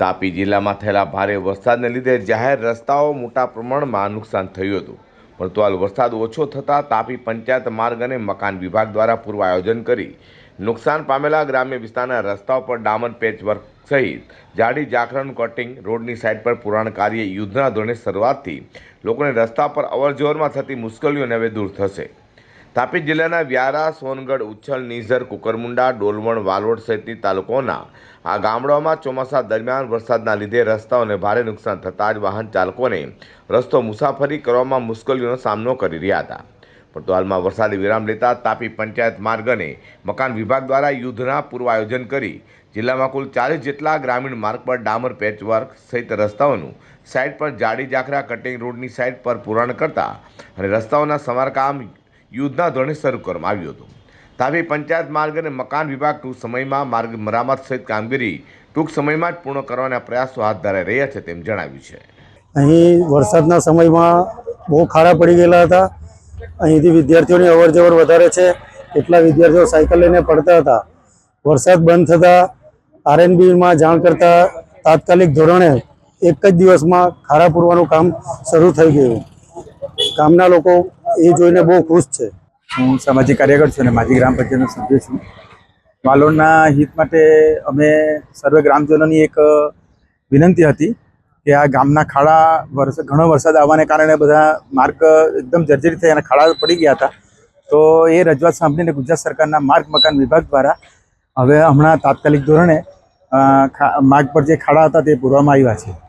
તાપી જિલ્લામાં થયેલા ભારે વરસાદને લીધે જાહેર રસ્તાઓ મોટા પ્રમાણમાં નુકસાન થયું હતું. પરંતુ હાલ વરસાદ ઓછો થતાં તાપી પંચાયત માર્ગ અને મકાન વિભાગ દ્વારા પૂર્વ આયોજન કરી નુકસાન પામેલા ગ્રામ્ય વિસ્તારના રસ્તાઓ પર ડામર પેચવર્ક સહિત જાડી જાખરાનું કટિંગ, રોડની સાઇડ પર પુરાણ કાર્ય, યુદ્ધના ધોરણે શરૂઆતથી લોકોને રસ્તા પર અવરજવરમાં થતી મુશ્કેલીઓને હવે દૂર થશે. તાપી જિલ્લાના વ્યારા, સોનગઢ, ઉચ્છલ, નીઝર, કુકરમુંડા ડોલવણ વાલોડ સહિતની તાલુકાઓના આ ગામડાઓમાં ચોમાસા દરમિયાન વરસાદના લીધે રસ્તાઓને ભારે નુકસાન થતાં જ વાહન ચાલકોને રસ્તો મુસાફરી કરવામાં મુશ્કેલીઓનો સામનો કરી રહ્યા હતા. પરંતુ હાલમાં વરસાદી વિરામ લેતા તાપી પંચાયત માર્ગ અને મકાન વિભાગ દ્વારા યુદ્ધના પૂર્વ આયોજન કરી જિલ્લામાં કુલ ચાલીસ જેટલા ગ્રામીણ માર્ગ પર ડામર પેચવર્ક સહિત રસ્તાઓનું સાઇડ પર જાડી જાખરા, કટિંગ રોડની સાઇડ પર પુરાણ કરતા અને રસ્તાઓના સમારકામ યુદ્ધના ધોરણે શરૂ કરવામાં આવ્યું હતું. તાપી પંચાયત માર્ગ અને મકાન વિભાગ ટૂંક સમયમાં માર્ગ મરામત સહિત કામગીરી ટૂંક સમયમાં જ પૂર્ણ કરવાના પ્રયાસો હાથ ધરાઈ રહ્યા છે તેમ જણાવ્યું છે. અહીં વરસાદના સમયમાં બહુ ખાડા પડી ગયેલા હતા. અહીંથી વિદ્યાર્થીઓની અવર જવર વધારે છે. કેટલા વિદ્યાર્થીઓ સાયકલ લઈને પડતા હતા. વરસાદ બંધ થતાં આરએનબીમાં જાણ કરતા તાત્કાલિક ધોરણે એક જ દિવસમાં ખાડા પૂરવાનું કામ શરૂ થઈ ગયું. ગામના લોકો એ જોઈને બહુ ખુશ છે. હું સામાજિક કાર્યકર છું અને માજી ગ્રામ પંચાયતનો સભ્ય છું. વાલોડના હિત માટે અમે સર્વે ગ્રામજનોની એક વિનંતી હતી કે આ ગામના ખાડા વર્ષ, ઘણો વરસાદ આવવાને કારણે બધા માર્ગ એકદમ જર્જરિત થઈ અને ખાડા પડી ગયા હતા. તો એ રજૂઆત સાંભળીને ગુજરાત સરકારના માર્ગ મકાન વિભાગ દ્વારા હવે હમણાં તાત્કાલિક ધોરણે માર્ગ પર જે ખાડા હતા તે પૂરવામાં આવ્યા છે.